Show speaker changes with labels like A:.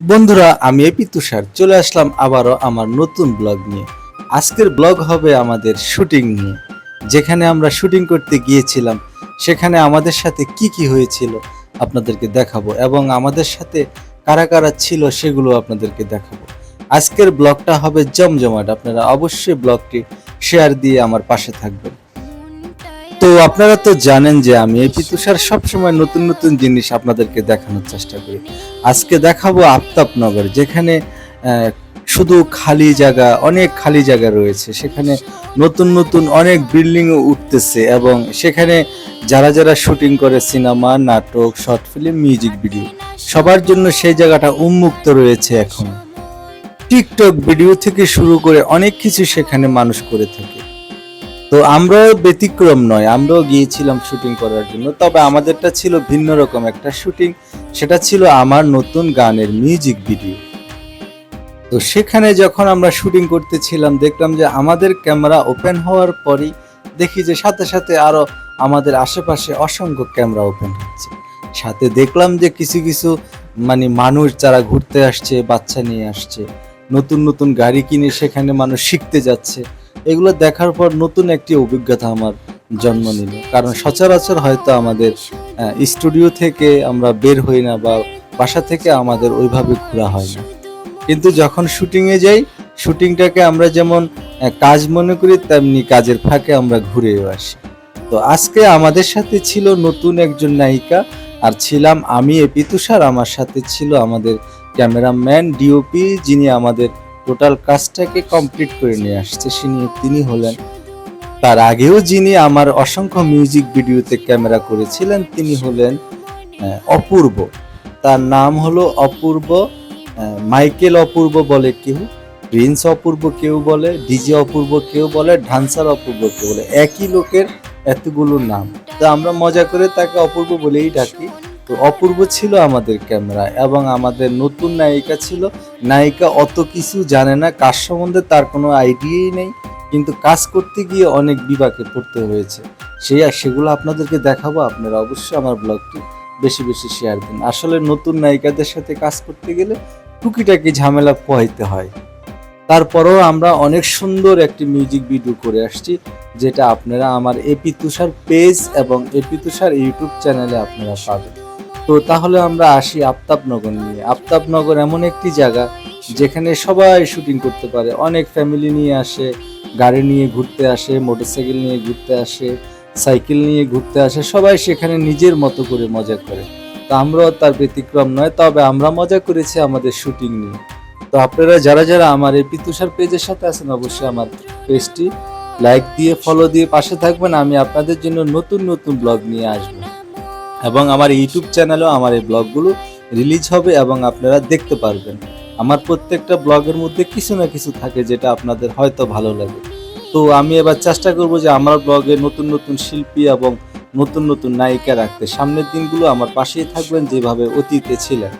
A: বন্ধুরা, আমি এপি তুষার চলে আসলাম আবারও আমার নতুন ব্লগ নিয়ে। আজকের ব্লগ হবে আমাদের শুটিং নিয়ে। যেখানে আমরা শুটিং করতে গিয়েছিলাম, সেখানে আমাদের সাথে কি কি হয়েছিল আপনাদেরকে দেখাবো এবং আমাদের সাথে কারা কারা ছিল সেগুলো আপনাদেরকে দেখাবো। আজকের ব্লগটা হবে জমজমাট। আপনারা অবশ্যই ব্লগটি শেয়ার দিয়ে আমার পাশে থাকবেন। তো আপনারা তো জানেন যে আমি এপি তুষার সবসময় নতুন নতুন জিনিস আপনাদেরকে দেখানোর চেষ্টা করি। আজকে দেখাবো আফতাবনগর, যেখানে শুধু খালি জায়গা, অনেক খালি জায়গা রয়েছে। সেখানে নতুন নতুন অনেক বিল্ডিং উঠতেছে এবং সেখানে যারা যারা শুটিং করে সিনেমা, নাটক শর্ট ফিল্ম মিউজিক ভিডিও সবার জন্য সেই জায়গাটা উন্মুক্ত রয়েছে এখন। টিকটক ভিডিও থেকে শুরু করে অনেক কিছু সেখানে মানুষ করে থাকে। তো আমরাও ব্যতিক্রম নয়, আমরাও গিয়েছিলাম শুটিং করার জন্য, তবে আমাদেরটা ছিল ভিন্ন রকম একটা শুটিং সেটা ছিল আমার নতুন গানের মিউজিক ভিডিও তো সেখানে যখন আমরা শুটিং করতেছিলাম, দেখলাম যে আমাদের ক্যামেরা ওপেন হওয়ার পরই দেখি যে সাথে সাথে আরও আমাদের আশেপাশে অসংখ্য ক্যামেরা ওপেন হচ্ছে। সাথে দেখলাম যে কিছু কিছু মানে মানুষ যারা ঘুরতে আসছে, বাচ্চা নিয়ে আসছে, নতুন নতুন গাড়ি কিনে সেখানে মানুষ শিখতে যাচ্ছে। এগুলো দেখার পর নতুন একটি অভিজ্ঞতা আমার জন্ম নিল। কারণ সচরাচর হয়তো আমাদের স্টুডিও থেকে আমরা বের হই না বা বাসা থেকে আমাদের ওইভাবে ঘোরা হয় না। কিন্তু যখন শুটিংয়ে যাই শুটিংটাকে আমরা যেমন কাজ মনে করি, তেমনি কাজের ফাঁকে আমরা ঘুরেও আসি। তো আজকে আমাদের সাথে ছিল নতুন একজন নায়িকা, আর ছিলাম আমি এ পিতুষার। আমার সাথে ছিল আমাদের ক্যামেরাম্যান ডিওপি, যিনি আমাদের টোটাল কাজটাকে কমপ্লিট করে নিয়ে আসছে। তিনি তিনি হলেন। তার আগেও যিনি আমার অসংখ্য মিউজিক ভিডিওতে ক্যামেরা করেছিলেন, তিনি হলেন অপূর্ব। তার নাম হলো অপূর্ব মাইকেল অপূর্ব বলে কেউ, প্রিন্স অপূর্ব কেউ বলে, ডিজে অপূর্ব কেউ বলে, ডান্সার অপূর্ব কেউ বলে। একই লোকের এতগুলো নাম। তো আমরা মজা করে তাকে অপূর্ব বলেই ডাকি। তো অপূর্ব ছিল আমাদের ক্যামেরা এবং আমাদের নতুন নায়িকা ছিল। নায়িকা অত কিছু জানে না, কাজ সম্বন্ধে তার কোনো আইডিয়াই নেই, কিন্তু কাজ করতে গিয়ে অনেক বিপাকে পড়তে হয়েছে। সেই আর সেগুলো আপনাদেরকে দেখাবো, আপনারা অবশ্যই আমার ব্লগটি বেশি বেশি শেয়ার দিন। আসলে নতুন নায়িকাদের সাথে কাজ করতে গেলে টুকিটাকি ঝামেলা পোহাইতে হয়। তারপরেও আমরা অনেক সুন্দর একটি মিউজিক ভিডিও করে আসছি, যেটা আপনারা আমার এপি তুষার পেজ এবং এপি তুষার ইউটিউব চ্যানেলে আপনারা পাবেন। তো তাহলে আমরা আসি আফতাবনগর নিয়ে। আফতাবনগর এমন একটি জায়গা যেখানে সবাই শুটিং করতে পারে। অনেক ফ্যামিলি নিয়ে আসে, গাড়ি নিয়ে ঘুরতে আসে মোটরসাইকেল নিয়ে ঘুরতে আসে সাইকেল নিয়ে ঘুরতে আসে, সবাই সেখানে নিজের মতো করে মজা করে। তো আমরাও তার ব্যতিক্রম নয়, তবে আমরা মজা করেছি আমাদের শুটিং নিয়ে। তো আপনারা যারা যারা আমার এই পিতুষার পেজের সাথে আছেন, অবশ্যই আমার পেজটি লাইক দিয়ে ফলো দিয়ে পাশে থাকবেন। আমি আপনাদের জন্য নতুন নতুন ব্লগ নিয়ে আসব। এবং আমার ইউটিউব চ্যানেলেও আমার এই ব্লগগুলো রিলিজ হবে এবং আপনারা দেখতে পারবেন। আমার প্রত্যেকটা ব্লগের মধ্যে কিছু না কিছু থাকে যেটা আপনাদের হয়তো ভালো লাগে। তো আমি এবার চেষ্টা করব যে আমার ব্লগে নতুন নতুন শিল্পী এবং নতুন নতুন নায়িকা রাখতে। সামনের দিনগুলো আমার পাশেই থাকবেন যেভাবে অতীতে ছিলেন।